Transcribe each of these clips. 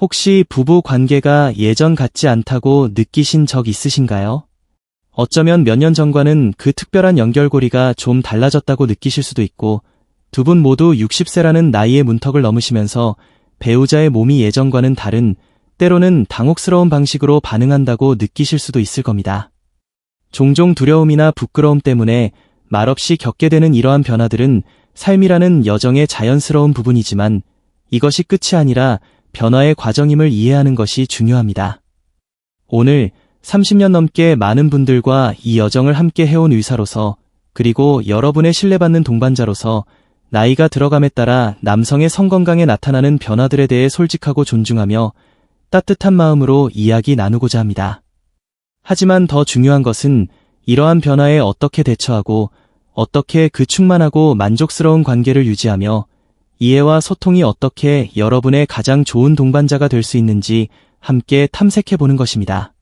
혹시 부부 관계가 예전 같지 않다고 느끼신 적 있으신가요? 어쩌면 몇 년 전과는 그 특별한 연결고리가 좀 달라졌다고 느끼실 수도 있고, 두 분 모두 60세라는 나이의 문턱을 넘으시면서 배우자의 몸이 예전과는 다른, 때로는 당혹스러운 방식으로 반응한다고 느끼실 수도 있을 겁니다. 종종 두려움이나 부끄러움 때문에 말없이 겪게 되는 이러한 변화들은 삶이라는 여정의 자연스러운 부분이지만 이것이 끝이 아니라 변화의 과정임을 이해하는 것이 중요합니다. 오늘 30년 넘게 많은 분들과 이 여정을 함께 해온 의사로서 그리고 여러분의 신뢰받는 동반자로서 나이가 들어감에 따라 남성의 성건강에 나타나는 변화들에 대해 솔직하고 존중하며 따뜻한 마음으로 이야기 나누고자 합니다. 하지만 더 중요한 것은 이러한 변화에 어떻게 대처하고 어떻게 그 충만하고 만족스러운 관계를 유지하며 이해와 소통이 어떻게 여러분의 가장 좋은 동반자가 될 수 있는지 함께 탐색해 보는 것입니다.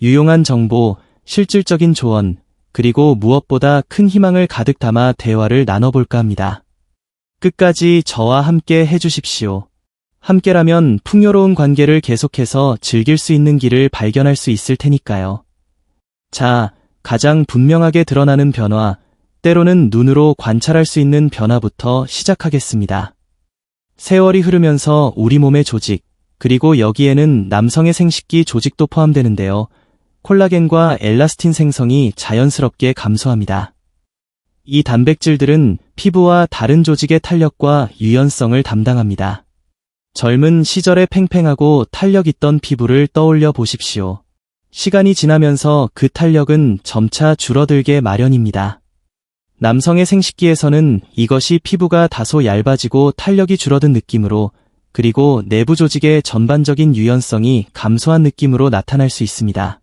유용한 정보, 실질적인 조언, 그리고 무엇보다 큰 희망을 가득 담아 대화를 나눠볼까 합니다. 끝까지 저와 함께 해주십시오. 함께라면 풍요로운 관계를 계속해서 즐길 수 있는 길을 발견할 수 있을 테니까요. 자, 가장 분명하게 드러나는 변화, 때로는 눈으로 관찰할 수 있는 변화부터 시작하겠습니다. 세월이 흐르면서 우리 몸의 조직, 그리고 여기에는 남성의 생식기 조직도 포함되는데요. 콜라겐과 엘라스틴 생성이 자연스럽게 감소합니다. 이 단백질들은 피부와 다른 조직의 탄력과 유연성을 담당합니다. 젊은 시절에 팽팽하고 탄력 있던 피부를 떠올려 보십시오. 시간이 지나면서 그 탄력은 점차 줄어들게 마련입니다. 남성의 생식기에서는 이것이 피부가 다소 얇아지고 탄력이 줄어든 느낌으로 그리고 내부 조직의 전반적인 유연성이 감소한 느낌으로 나타날 수 있습니다.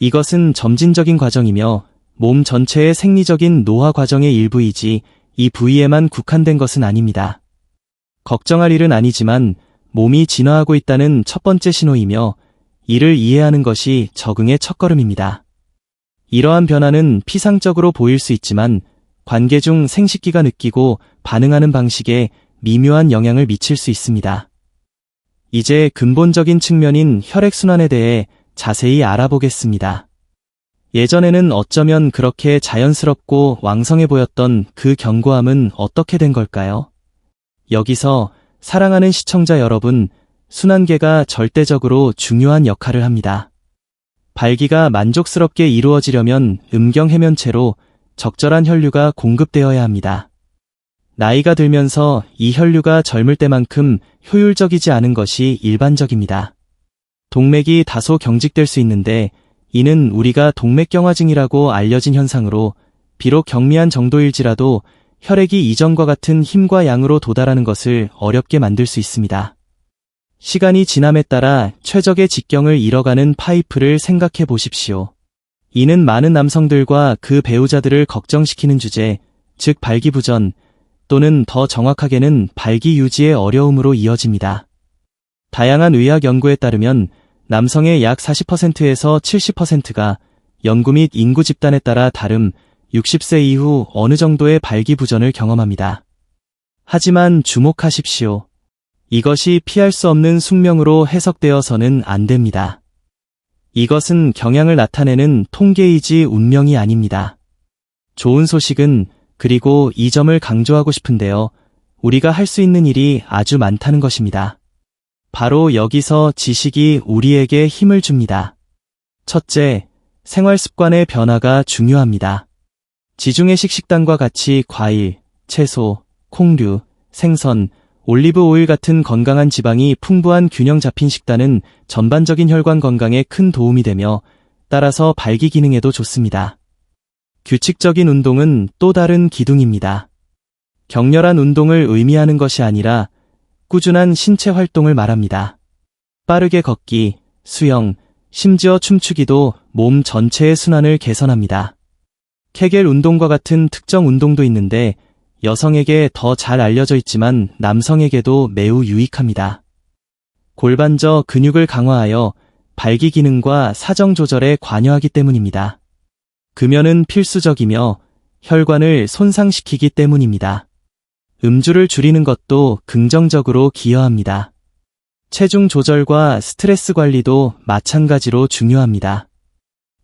이것은 점진적인 과정이며 몸 전체의 생리적인 노화 과정의 일부이지 이 부위에만 국한된 것은 아닙니다. 걱정할 일은 아니지만 몸이 진화하고 있다는 첫 번째 신호이며 이를 이해하는 것이 적응의 첫걸음입니다. 이러한 변화는 피상적으로 보일 수 있지만 관계 중 생식기가 느끼고 반응하는 방식에 미묘한 영향을 미칠 수 있습니다. 이제 근본적인 측면인 혈액순환에 대해 자세히 알아보겠습니다. 예전에는 어쩌면 그렇게 자연스럽고 왕성해 보였던 그 견고함은 어떻게 된 걸까요? 여기서 사랑하는 시청자 여러분, 순환계가 절대적으로 중요한 역할을 합니다. 발기가 만족스럽게 이루어지려면 음경 해면체로 적절한 혈류가 공급되어야 합니다. 나이가 들면서 이 혈류가 젊을 때만큼 효율적이지 않은 것이 일반적입니다. 동맥이 다소 경직될 수 있는데 이는 우리가 동맥경화증이라고 알려진 현상으로 비록 경미한 정도일지라도 혈액이 이전과 같은 힘과 양으로 도달하는 것을 어렵게 만들 수 있습니다. 시간이 지남에 따라 최적의 직경을 잃어가는 파이프를 생각해 보십시오. 이는 많은 남성들과 그 배우자들을 걱정시키는 주제, 즉 발기부전, 또는 더 정확하게는 발기 유지의 어려움으로 이어집니다. 다양한 의학 연구에 따르면 남성의 약 40%에서 70%가 연구 및 인구 집단에 따라 다름 60세 이후 어느 정도의 발기부전을 경험합니다. 하지만 주목하십시오. 이것이 피할 수 없는 숙명으로 해석되어서는 안 됩니다. 이것은 경향을 나타내는 통계이지 운명이 아닙니다. 좋은 소식은 그리고 이 점을 강조하고 싶은데요. 우리가 할 수 있는 일이 아주 많다는 것입니다. 바로 여기서 지식이 우리에게 힘을 줍니다. 첫째, 생활 습관의 변화가 중요합니다. 지중해식 식단과 같이 과일, 채소, 콩류, 생선, 올리브 오일 같은 건강한 지방이 풍부한 균형 잡힌 식단은 전반적인 혈관 건강에 큰 도움이 되며 따라서 발기 기능에도 좋습니다. 규칙적인 운동은 또 다른 기둥입니다. 격렬한 운동을 의미하는 것이 아니라 꾸준한 신체 활동을 말합니다. 빠르게 걷기, 수영, 심지어 춤추기도 몸 전체의 순환을 개선합니다. 케겔 운동과 같은 특정 운동도 있는데 여성에게 더 잘 알려져 있지만 남성에게도 매우 유익합니다. 골반저 근육을 강화하여 발기 기능과 사정 조절에 관여하기 때문입니다. 금연은 필수적이며 혈관을 손상시키기 때문입니다. 음주를 줄이는 것도 긍정적으로 기여합니다. 체중 조절과 스트레스 관리도 마찬가지로 중요합니다.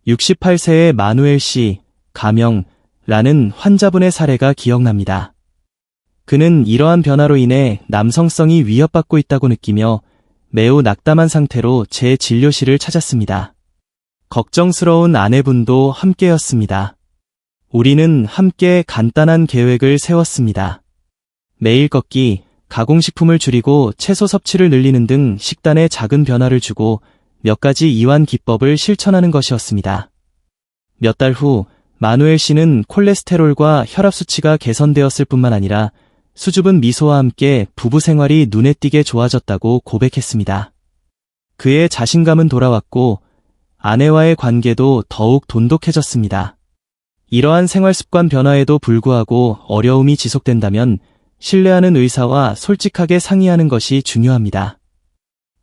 68세의 마누엘 씨, 가명 라는 환자분의 사례가 기억납니다. 그는 이러한 변화로 인해 남성성이 위협받고 있다고 느끼며 매우 낙담한 상태로 제 진료실을 찾았습니다. 걱정스러운 아내분도 함께였습니다. 우리는 함께 간단한 계획을 세웠습니다. 매일 걷기, 가공식품을 줄이고 채소 섭취를 늘리는 등 식단에 작은 변화를 주고 몇 가지 이완 기법을 실천하는 것이었습니다. 몇 달 후 마누엘 씨는 콜레스테롤과 혈압 수치가 개선되었을 뿐만 아니라 수줍은 미소와 함께 부부 생활이 눈에 띄게 좋아졌다고 고백했습니다. 그의 자신감은 돌아왔고 아내와의 관계도 더욱 돈독해졌습니다. 이러한 생활 습관 변화에도 불구하고 어려움이 지속된다면 신뢰하는 의사와 솔직하게 상의하는 것이 중요합니다.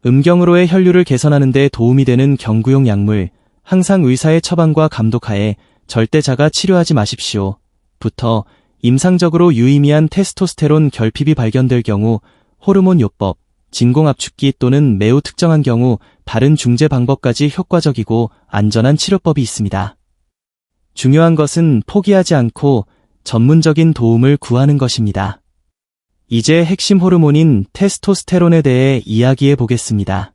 음경으로의 혈류를 개선하는 데 도움이 되는 경구용 약물, 항상 의사의 처방과 감독하에 절대 자가 치료하지 마십시오. 부터 임상적으로 유의미한 테스토스테론 결핍이 발견될 경우 호르몬 요법, 진공압축기 또는 매우 특정한 경우 다른 중재 방법까지 효과적이고 안전한 치료법이 있습니다. 중요한 것은 포기하지 않고 전문적인 도움을 구하는 것입니다. 이제 핵심 호르몬인 테스토스테론에 대해 이야기해 보겠습니다.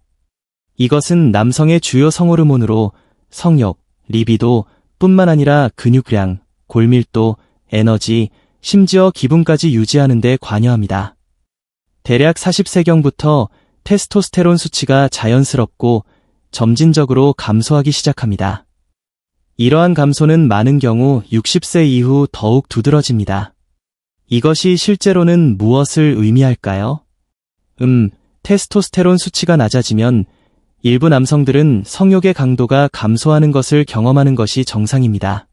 이것은 남성의 주요 성호르몬으로 성욕, 리비도 뿐만 아니라 근육량, 골밀도, 에너지, 심지어 기분까지 유지하는 데 관여합니다. 대략 40세경부터 테스토스테론 수치가 자연스럽고 점진적으로 감소하기 시작합니다. 이러한 감소는 많은 경우 60세 이후 더욱 두드러집니다. 이것이 실제로는 무엇을 의미할까요? 음, 테스토스테론 수치가 낮아지면 일부 남성들은 성욕의 강도가 감소하는 것을 경험하는 것이 정상입니다.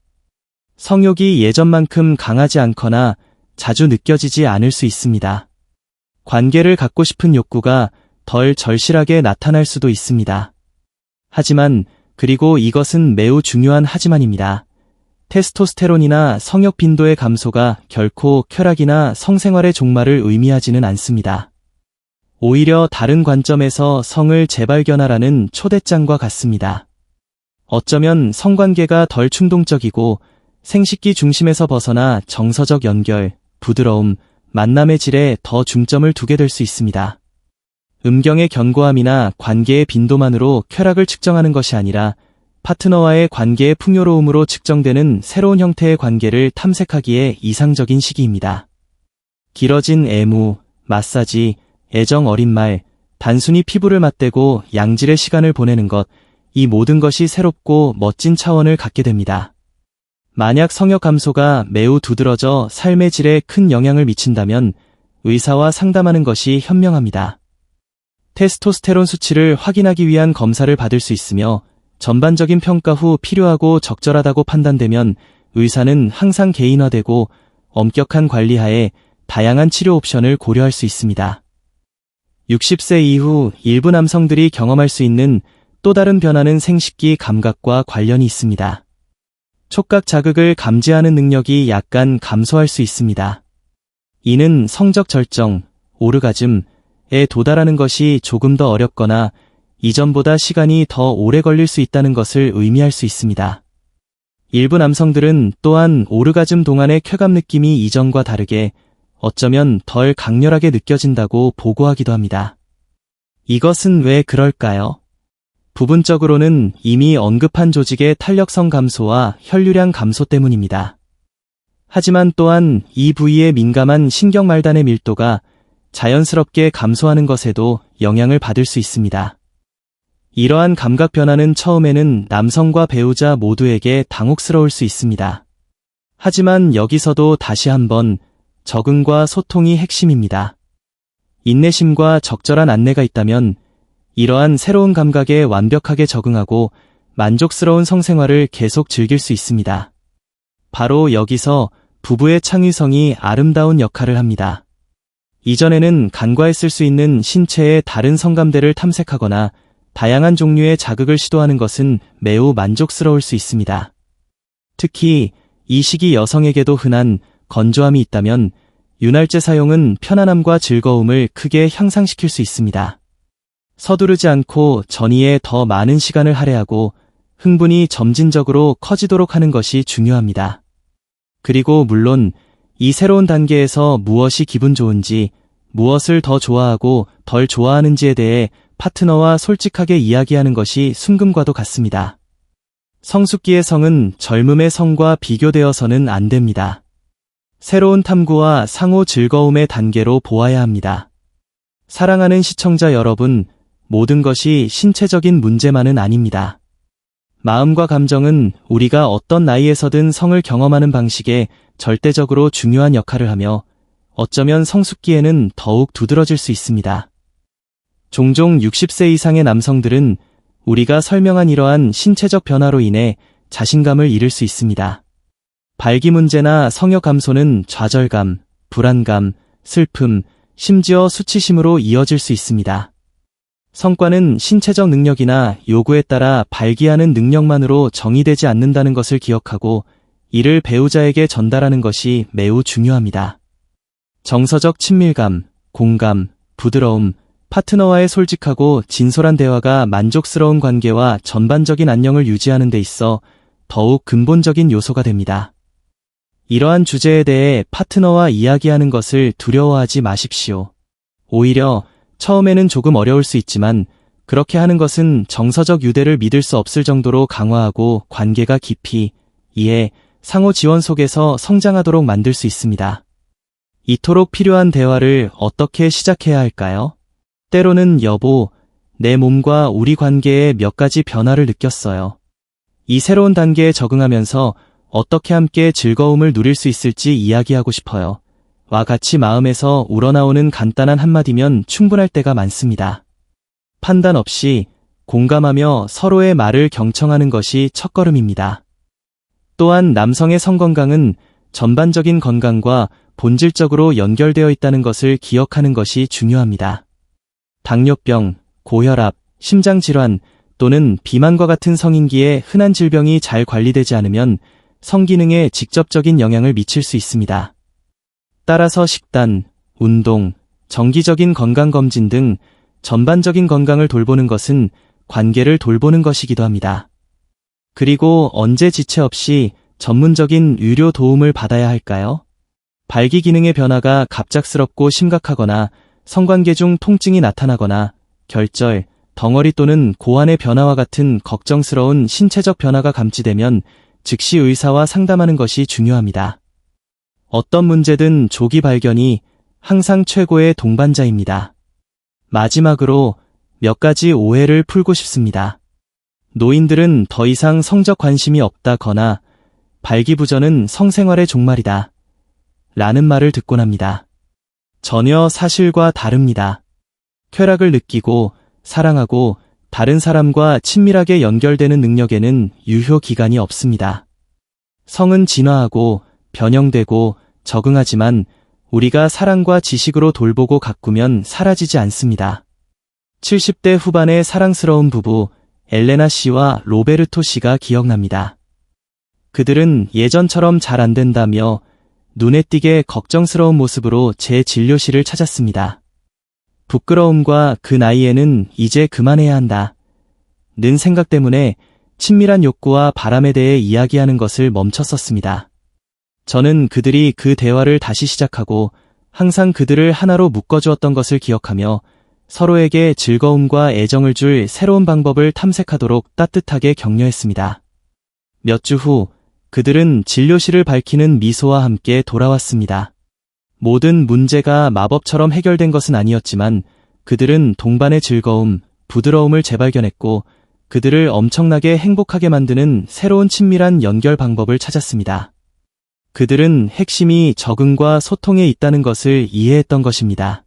성욕이 예전만큼 강하지 않거나 자주 느껴지지 않을 수 있습니다. 관계를 갖고 싶은 욕구가 덜 절실하게 나타날 수도 있습니다. 하지만 그리고 이것은 매우 중요한 하지만입니다. 테스토스테론이나 성욕 빈도의 감소가 결코 쾌락이나 성생활의 종말을 의미하지는 않습니다. 오히려 다른 관점에서 성을 재발견하라는 초대장과 같습니다. 어쩌면 성관계가 덜 충동적이고 생식기 중심에서 벗어나 정서적 연결, 부드러움, 만남의 질에 더 중점을 두게 될 수 있습니다. 음경의 견고함이나 관계의 빈도만으로 쾌락을 측정하는 것이 아니라 파트너와의 관계의 풍요로움으로 측정되는 새로운 형태의 관계를 탐색하기에 이상적인 시기입니다. 길어진 애무, 마사지, 애정 어린 말, 단순히 피부를 맞대고 양질의 시간을 보내는 것, 이 모든 것이 새롭고 멋진 차원을 갖게 됩니다. 만약 성역 감소가 매우 두드러져 삶의 질에 큰 영향을 미친다면 의사와 상담하는 것이 현명합니다. 테스토스테론 수치를 확인하기 위한 검사를 받을 수 있으며 전반적인 평가 후 필요하고 적절하다고 판단되면 의사는 항상 개인화되고 엄격한 관리하에 다양한 치료 옵션을 고려할 수 있습니다. 60세 이후 일부 남성들이 경험할 수 있는 또 다른 변화는 생식기 감각과 관련이 있습니다. 촉각 자극을 감지하는 능력이 약간 감소할 수 있습니다. 이는 성적 절정, 오르가즘에 도달하는 것이 조금 더 어렵거나 이전보다 시간이 더 오래 걸릴 수 있다는 것을 의미할 수 있습니다. 일부 남성들은 또한 오르가즘 동안의 쾌감 느낌이 이전과 다르게 어쩌면 덜 강렬하게 느껴진다고 보고하기도 합니다. 이것은 왜 그럴까요? 부분적으로는 이미 언급한 조직의 탄력성 감소와 혈류량 감소 때문입니다. 하지만 또한 이 부위에 민감한 신경말단의 밀도가 자연스럽게 감소하는 것에도 영향을 받을 수 있습니다. 이러한 감각 변화는 처음에는 남성과 배우자 모두에게 당혹스러울 수 있습니다. 하지만 여기서도 다시 한번 적응과 소통이 핵심입니다. 인내심과 적절한 안내가 있다면 이러한 새로운 감각에 완벽하게 적응하고 만족스러운 성생활을 계속 즐길 수 있습니다. 바로 여기서 부부의 창의성이 아름다운 역할을 합니다. 이전에는 간과했을 수 있는 신체의 다른 성감대를 탐색하거나 다양한 종류의 자극을 시도하는 것은 매우 만족스러울 수 있습니다. 특히 이 시기 여성에게도 흔한 건조함이 있다면 윤활제 사용은 편안함과 즐거움을 크게 향상시킬 수 있습니다. 서두르지 않고 전이에 더 많은 시간을 할애하고 흥분이 점진적으로 커지도록 하는 것이 중요합니다. 그리고 물론 이 새로운 단계에서 무엇이 기분 좋은지, 무엇을 더 좋아하고 덜 좋아하는지에 대해 파트너와 솔직하게 이야기하는 것이 순금과도 같습니다. 성숙기의 성은 젊음의 성과 비교되어서는 안 됩니다. 새로운 탐구와 상호 즐거움의 단계로 보아야 합니다. 사랑하는 시청자 여러분, 모든 것이 신체적인 문제만은 아닙니다. 마음과 감정은 우리가 어떤 나이에서든 성을 경험하는 방식에 절대적으로 중요한 역할을 하며 어쩌면 성숙기에는 더욱 두드러질 수 있습니다. 종종 60세 이상의 남성들은 우리가 설명한 이러한 신체적 변화로 인해 자신감을 잃을 수 있습니다. 발기 문제나 성역 감소는 좌절감, 불안감, 슬픔, 심지어 수치심으로 이어질 수 있습니다. 성과는 신체적 능력이나 요구에 따라 발기하는 능력만으로 정의되지 않는다는 것을 기억하고 이를 배우자에게 전달하는 것이 매우 중요합니다. 정서적 친밀감, 공감, 부드러움, 파트너와의 솔직하고 진솔한 대화가 만족스러운 관계와 전반적인 안녕을 유지하는 데 있어 더욱 근본적인 요소가 됩니다. 이러한 주제에 대해 파트너와 이야기하는 것을 두려워하지 마십시오. 오히려 처음에는 조금 어려울 수 있지만 그렇게 하는 것은 정서적 유대를 믿을 수 없을 정도로 강화하고 관계가 깊이 이해 상호 지원 속에서 성장하도록 만들 수 있습니다. 이토록 필요한 대화를 어떻게 시작해야 할까요? 때로는 여보, 내 몸과 우리 관계에 몇 가지 변화를 느꼈어요. 이 새로운 단계에 적응하면서 어떻게 함께 즐거움을 누릴 수 있을지 이야기하고 싶어요. 와 같이 마음에서 우러나오는 간단한 한마디면 충분할 때가 많습니다. 판단 없이 공감하며 서로의 말을 경청하는 것이 첫걸음입니다. 또한 남성의 성건강은 전반적인 건강과 본질적으로 연결되어 있다는 것을 기억하는 것이 중요합니다. 당뇨병, 고혈압, 심장질환 또는 비만과 같은 성인기에 흔한 질병이 잘 관리되지 않으면 성기능에 직접적인 영향을 미칠 수 있습니다. 따라서 식단, 운동, 정기적인 건강검진 등 전반적인 건강을 돌보는 것은 관계를 돌보는 것이기도 합니다. 그리고 언제 지체 없이 전문적인 의료 도움을 받아야 할까요? 발기 기능의 변화가 갑작스럽고 심각하거나 성관계 중 통증이 나타나거나 결절, 덩어리 또는 고환의 변화와 같은 걱정스러운 신체적 변화가 감지되면 즉시 의사와 상담하는 것이 중요합니다. 어떤 문제든 조기 발견이 항상 최고의 동반자입니다. 마지막으로 몇 가지 오해를 풀고 싶습니다. 노인들은 더 이상 성적 관심이 없다거나 발기부전은 성생활의 종말이다. 라는 말을 듣곤 합니다. 전혀 사실과 다릅니다. 쾌락을 느끼고 사랑하고 다른 사람과 친밀하게 연결되는 능력에는 유효 기간이 없습니다. 성은 진화하고 변형되고 적응하지만 우리가 사랑과 지식으로 돌보고 가꾸면 사라지지 않습니다. 70대 후반의 사랑스러운 부부 엘레나 씨와 로베르토 씨가 기억납니다. 그들은 예전처럼 잘 안 된다며 눈에 띄게 걱정스러운 모습으로 제 진료실을 찾았습니다. 부끄러움과 그 나이에는 이제 그만해야 한다. 는 생각 때문에 친밀한 욕구와 바람에 대해 이야기하는 것을 멈췄었습니다. 저는 그들이 그 대화를 다시 시작하고 항상 그들을 하나로 묶어주었던 것을 기억하며 서로에게 즐거움과 애정을 줄 새로운 방법을 탐색하도록 따뜻하게 격려했습니다. 몇 주 후, 그들은 진료실을 밝히는 미소와 함께 돌아왔습니다. 모든 문제가 마법처럼 해결된 것은 아니었지만 그들은 동반의 즐거움, 부드러움을 재발견했고 그들을 엄청나게 행복하게 만드는 새로운 친밀한 연결 방법을 찾았습니다. 그들은 핵심이 적응과 소통에 있다는 것을 이해했던 것입니다.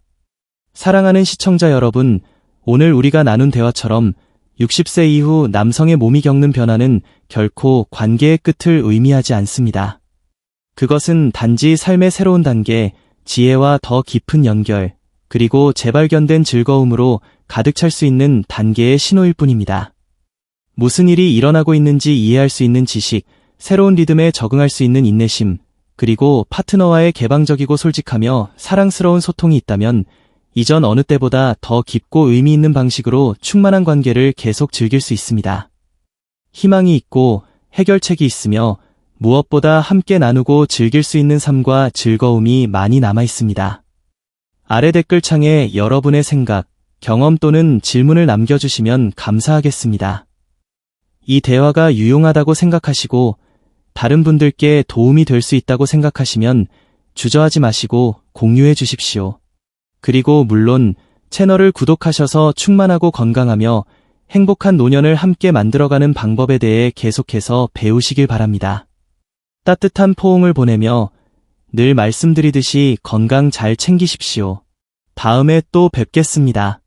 사랑하는 시청자 여러분, 오늘 우리가 나눈 대화처럼 60세 이후 남성의 몸이 겪는 변화는 결코 관계의 끝을 의미하지 않습니다. 그것은 단지 삶의 새로운 단계, 지혜와 더 깊은 연결, 그리고 재발견된 즐거움으로 가득 찰 수 있는 단계의 신호일 뿐입니다. 무슨 일이 일어나고 있는지 이해할 수 있는 지식, 새로운 리듬에 적응할 수 있는 인내심, 그리고 파트너와의 개방적이고 솔직하며 사랑스러운 소통이 있다면 이전 어느 때보다 더 깊고 의미 있는 방식으로 충만한 관계를 계속 즐길 수 있습니다. 희망이 있고 해결책이 있으며 무엇보다 함께 나누고 즐길 수 있는 삶과 즐거움이 많이 남아 있습니다. 아래 댓글창에 여러분의 생각, 경험 또는 질문을 남겨주시면 감사하겠습니다. 이 대화가 유용하다고 생각하시고 다른 분들께 도움이 될 수 있다고 생각하시면 주저하지 마시고 공유해 주십시오. 그리고 물론 채널을 구독하셔서 충만하고 건강하며 행복한 노년을 함께 만들어가는 방법에 대해 계속해서 배우시길 바랍니다. 따뜻한 포옹을 보내며 늘 말씀드리듯이 건강 잘 챙기십시오. 다음에 또 뵙겠습니다.